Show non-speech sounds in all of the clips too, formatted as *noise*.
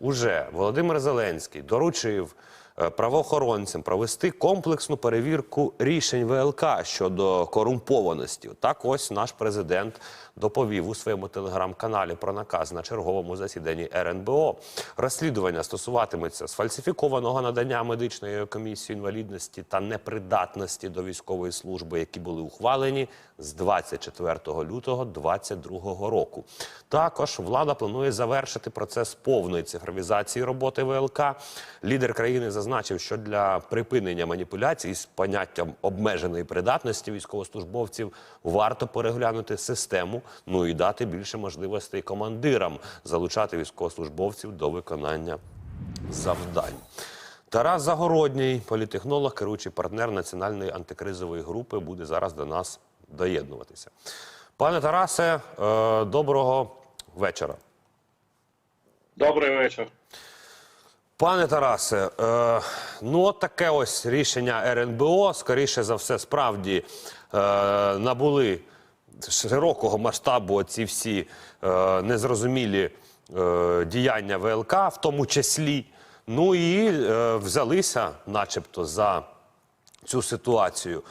уже Володимир Зеленський доручив правоохоронцям провести комплексну перевірку рішень ВЛК щодо корумпованості. Так, ось наш президент доповів у своєму телеграм-каналі про наказ на черговому засіданні РНБО. Розслідування стосуватиметься сфальсифікованого надання медичної комісії інвалідності та непридатності до військової служби, які були ухвалені з 24 лютого 2022 року. Також влада планує завершити процес повної цифровізації роботи ВЛК. Лідер країни зазначив, що для припинення маніпуляцій з поняттям обмеженої придатності військовослужбовців варто переглянути систему, ну і дати більше можливостей командирам залучати військовослужбовців до виконання завдань. Тарас Загородній, політехнолог, керуючий партнер національної антикризової групи, буде зараз до нас доєднуватися. Пане Тарасе, е, доброго вечора. Добрий вечір. Пане Тарасе, е, ну от таке ось рішення РНБО, скоріше за все, справді е, набули широкого масштабу ці всі е, незрозумілі е, діяння ВЛК, в тому числі. Ну і е, взялися, начебто, за цю ситуацію.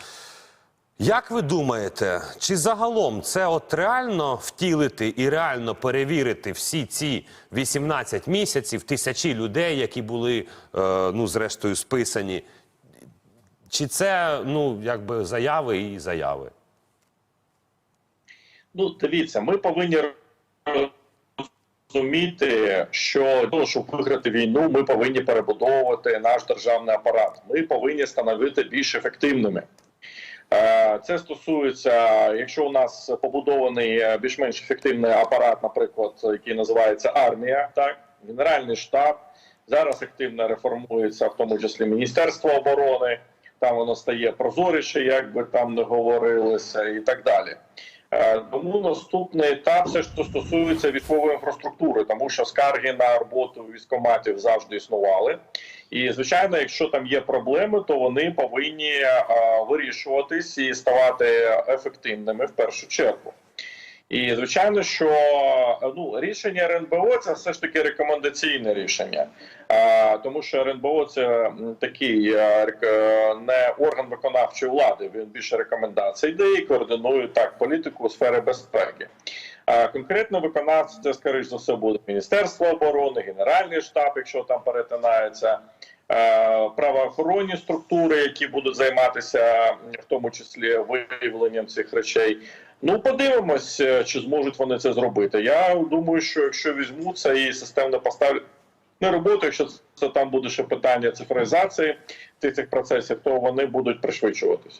Як ви думаєте, чи загалом це от реально втілити і реально перевірити всі ці 18 місяців, тисячі людей, які були, е, ну, зрештою, списані? Чи це, ну, якби заяви і заяви? Ну, дивіться, ми повинні розуміти, що того, щоб виграти війну, ми повинні перебудовувати наш державний апарат. Ми повинні становити більш ефективними. Е, Це стосується, якщо у нас побудований е, більш-менш ефективний апарат, наприклад, який називається армія, так генеральний штаб зараз активно реформується, в тому числі Міністерство оборони. Там воно стає прозоріше, як би там не говорилося, і так далі. Е, Тому наступний етап все що стосується військової інфраструктури, тому що скарги на роботу військоматів завжди існували. І звичайно, якщо там є проблеми, то вони повинні е, вирішуватись і ставати ефективними в першу чергу. І звичайно, що е, ну рішення РНБО це все ж таки рекомендаційне рішення, а, тому що РНБО це такий е, е, не орган виконавчої влади. Він більше рекомендацій дає і координує так політику у сфері безпеки. А конкретно виконавці це скоріш за все буде Міністерство оборони, Генеральний штаб, якщо там перетинається. е, Правоохоронні структури, які будуть займатися в тому числі виявленням цих речей, Ну, подивимось, е, чи зможуть вони це зробити. Я думаю, що якщо візьмуться і системно поставлять на роботу, якщо це там буде ще питання цифровізації цих цих процесів, то вони будуть пришвидшуватися.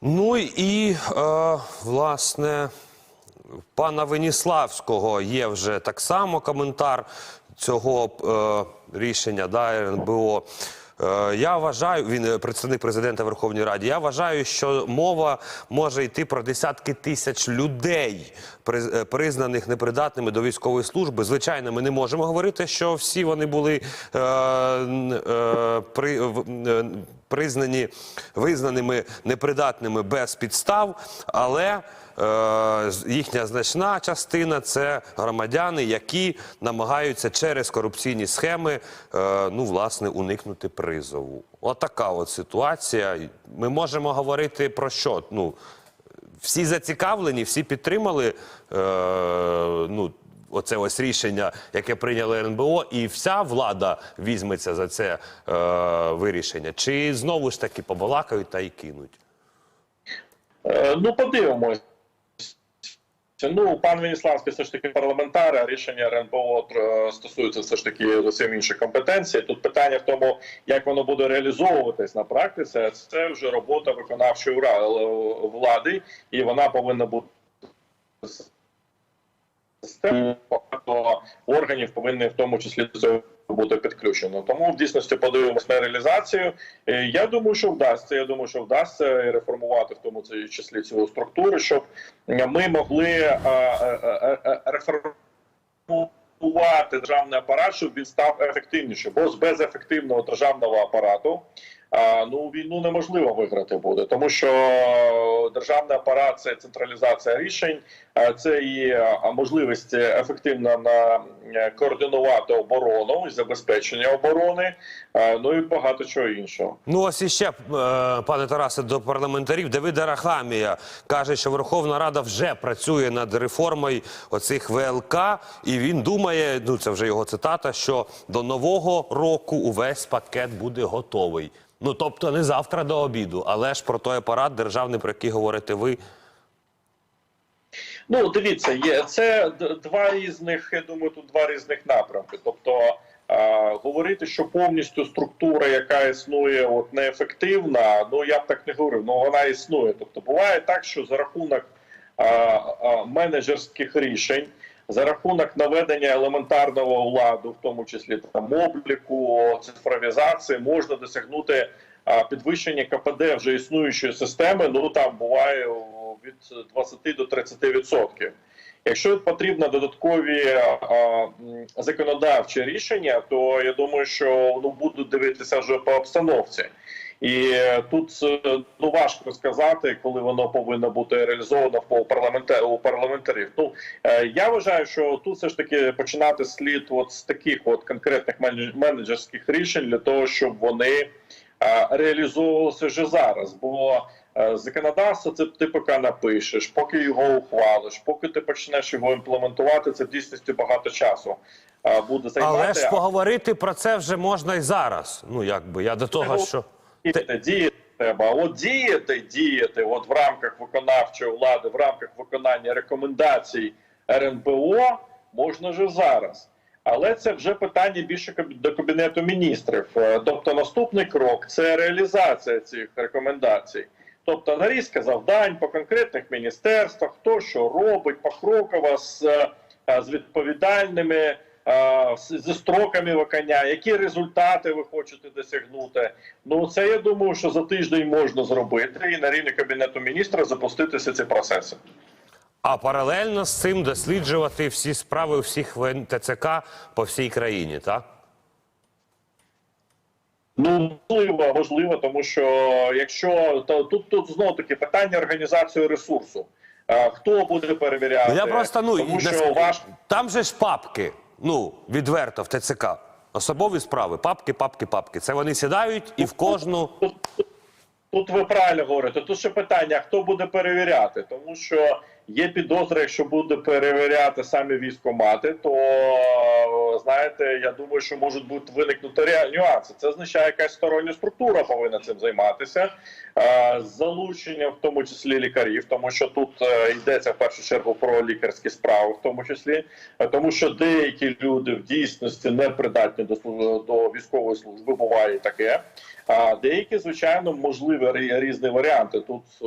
Ну і е, власне пана Веніславського є вже так само коментар цього е, рішення да, РНБО. Е, Я вважаю, він е, представник президента Верховної Ради. Я вважаю, що мова може йти про десятки тисяч людей, е, признаних непридатними до військової служби. Звичайно, ми не можемо говорити, що всі вони були е, е, при, в- признані визнаними непридатними без підстав, але е, їхня значна частина це громадяни, які намагаються через корупційні схеми е, ну, власне, уникнути призову. Отака от ситуація. Ми можемо говорити про що? Ну, всі зацікавлені, всі підтримали е, ну, оце ось рішення, яке прийняло РНБО, і вся влада візьметься за це е, вирішення. Чи знову ж таки побалакають та й кинуть? Е, Ну, подивимось. Ну, пан Веніславський все ж таки парламентар, а рішення РНБО е, стосується все ж таки зовсім іншої компетенції. Тут питання в тому, як воно буде реалізовуватись на практиці. Це вже робота виконавчої влади, і вона повинна бути системою. Багато органів повинні в тому числі цього бути підключено. Тому в дійсності подивимось на реалізацію. Е, Я думаю, що вдасться. Я думаю, що вдасться реформувати в тому числі цю структуру, щоб ми могли е, е, реформувати державний апарат, щоб він став ефективнішим. Бо без ефективного державного апарату ну війну неможливо виграти буде, тому що державний апарат це централізація рішень, це і можливість ефективно на е, координувати оборону і забезпечення оборони, ну і багато чого іншого. Ну, ось іще, е, пане Тарасе, до парламентарів. Давид Арахамія каже, що Верховна Рада вже працює над реформою оцих ВЛК, і він думає, ну це вже його цитата, що до нового року увесь пакет буде готовий. Ну тобто не завтра до обіду, але ж про той апарат державний, про який говорите ви. Ну, дивіться, є це два різних. Я думаю, тут два різних напрямки. Тобто е, говорити, що повністю структура, яка існує, от неефективна. Ну я б так не говорив. Ну вона існує. Тобто, буває так, що за рахунок е, е, менеджерських рішень. За рахунок наведення елементарного ладу, в тому числі там обліку, цифровізації, можна досягнути підвищення КПД вже існуючої системи. Ну там буває від 20 до 30 відсотків. Якщо потрібно додаткові законодавчі рішення, то я думаю, що ну будуть дивитися вже по обстановці. І тут е, ну важко сказати, коли воно повинно бути реалізовано в парламентар у парламентарів. Ну е, я вважаю, що тут все ж таки починати слід от з таких от конкретних менеджерських рішень для того, щоб вони е, реалізовувалися вже зараз. Бо законодавство це ти поки напишеш, поки його ухвалиш, поки ти почнеш його імплементувати, це в дійсності багато часу буде займати. Але ж поговорити про це вже можна і зараз. Ну якби я до того, Ну, що Діяти, діяти треба. А От діяти, діяти, от в рамках виконавчої влади, в рамках виконання рекомендацій РНБО можна вже зараз. Але це вже питання більше до кабінету міністрів. Е, Тобто, наступний крок це реалізація цих рекомендацій. Тобто нарізка завдань по конкретних міністерствах, хто що робить, покроково з, е, з відповідальними зі строками виконання, які результати ви хочете досягнути. Ну це я думаю, що за тиждень можна зробити і на рівні кабінету міністра запуститися ці процеси. а паралельно з цим досліджувати всі справи всіх ВН ТЦК по всій країні, так? Ну можливо, можливо, тому що якщо то тут тут знову таки питання організації ресурсу. Е, Хто буде перевіряти? Я просто ну тому що ваш там же ж папки. Ну відверто в ТЦК. Особові справи, папки, папки, папки. Це вони сідають і в кожну. тут, ви правильно говорите. Тут ще питання: хто буде перевіряти, тому що є підозра, якщо буде перевіряти самі військомати, то знаєте, я думаю, що можуть бути виникнути нюанси. Це означає, якась стороння структура повинна цим займатися, з залученням, в тому числі лікарів, тому що тут е, йдеться в першу чергу про лікарські справи, в тому числі, тому що деякі люди в дійсності не придатні до до військової служби, буває таке. А деякі, звичайно, можливі різні варіанти. Тут е,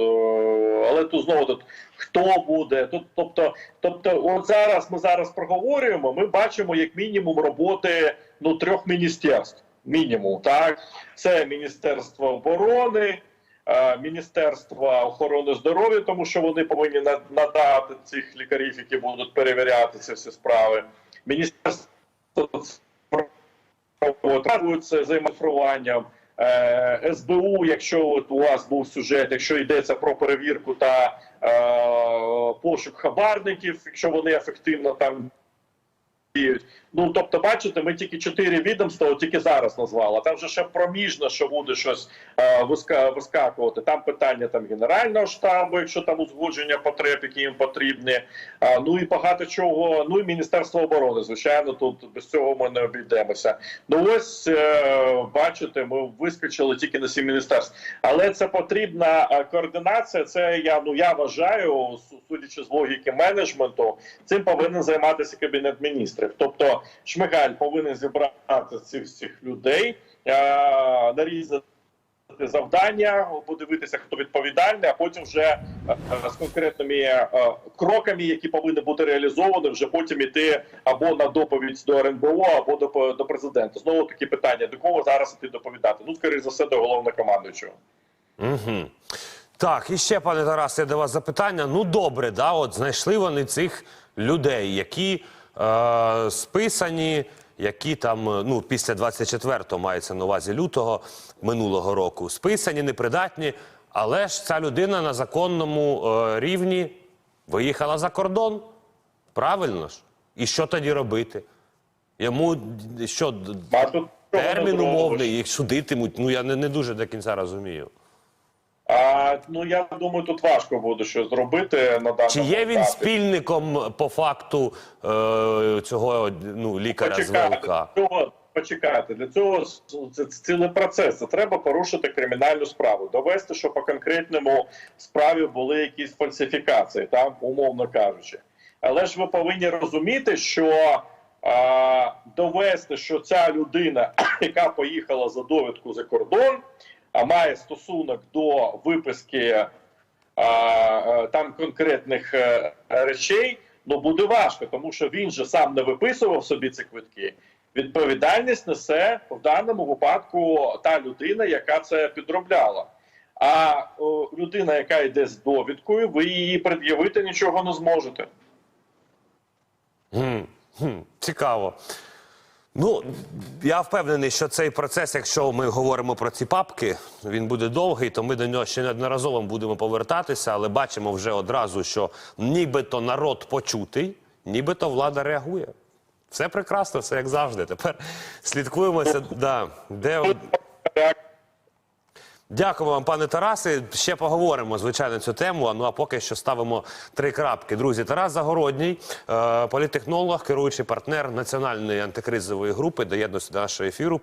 але тут знову тут хто буде, тут, тобто, тобто, от зараз ми зараз проговорюємо. Ми бачимо як мінімум роботи ну трьох міністерств. Мінімум, так це Міністерство оборони. Е, Міністерства охорони здоров'я, тому що вони повинні надати цих лікарів, які будуть перевіряти ці всі справи. Міністерство це займафруванням. Е, СБУ, якщо от у вас був сюжет, якщо йдеться про перевірку та е, пошук хабарників, якщо вони ефективно там Ну тобто, бачите, ми тільки чотири відомства, тільки зараз назвали. Там вже ще проміжно, що буде щось е, виска- вискакувати. Там питання там генерального штабу, якщо там узгодження потреб, які їм потрібні. А, ну і багато чого. Ну і Міністерство оборони. Звичайно, тут без цього ми не обійдемося. Ну ось е, бачите, ми вискочили тільки на сім міністерств. Але це потрібна е, координація. Це я ну я вважаю, судячи з логіки менеджменту, цим повинен займатися кабінет міністрів. Тобто Шмигаль повинен зібрати цих всіх людей, е, нарізати завдання, подивитися, хто відповідальний, а потім вже е, з конкретними е, кроками, які повинні бути реалізовані, вже потім іти або на доповідь до РНБО, або до, до президента. Знову такі питання: до кого зараз іти доповідати? Ну, скоріше за все, до головнокомандуючого. Угу. Так, і ще, пане Тарасе, до вас запитання. Ну, добре, да, от знайшли вони цих людей, які е, списані, які там е, ну після 24-го мається на увазі лютого минулого року, списані, непридатні. Але ж ця людина на законному е, рівні виїхала за кордон. Правильно ж? І що тоді робити? Йому що термін умовний, їх судитимуть. Ну я не, не дуже до кінця розумію. А, ну я думаю, тут важко буде щось зробити на даному Чи є він етапі. спільником по факту е, цього ну, лікаря з ВЛК? цього, почекайте, для цього це, цілий процес. Це треба порушити кримінальну справу, довести, що по конкретному справі були якісь фальсифікації, там умовно кажучи. Але ж ви повинні розуміти, що а, довести, що ця людина, *coughs* яка поїхала за довідку за кордон, має стосунок до виписки а, е, там конкретних е, речей, ну буде важко, тому що він же сам не виписував собі ці квитки. Відповідальність несе в даному випадку та людина, яка це підробляла. А о, людина, яка йде з довідкою, ви її пред'явити нічого не зможете. Цікаво. Ну, я впевнений, що цей процес, якщо ми говоримо про ці папки, він буде довгий, то ми до нього ще неодноразово будемо повертатися, але бачимо вже одразу, що нібито народ почутий, нібито влада реагує. Все прекрасно, все як завжди. Тепер слідкуємося, да, де, Дякую вам, пане Тарасе. Ще поговоримо, звичайно, цю тему. Ну а поки що ставимо три крапки. Друзі, Тарас Загородній, політехнолог, політтехнолог, керуючий партнер національної антикризової групи, доєднується до нашого ефіру.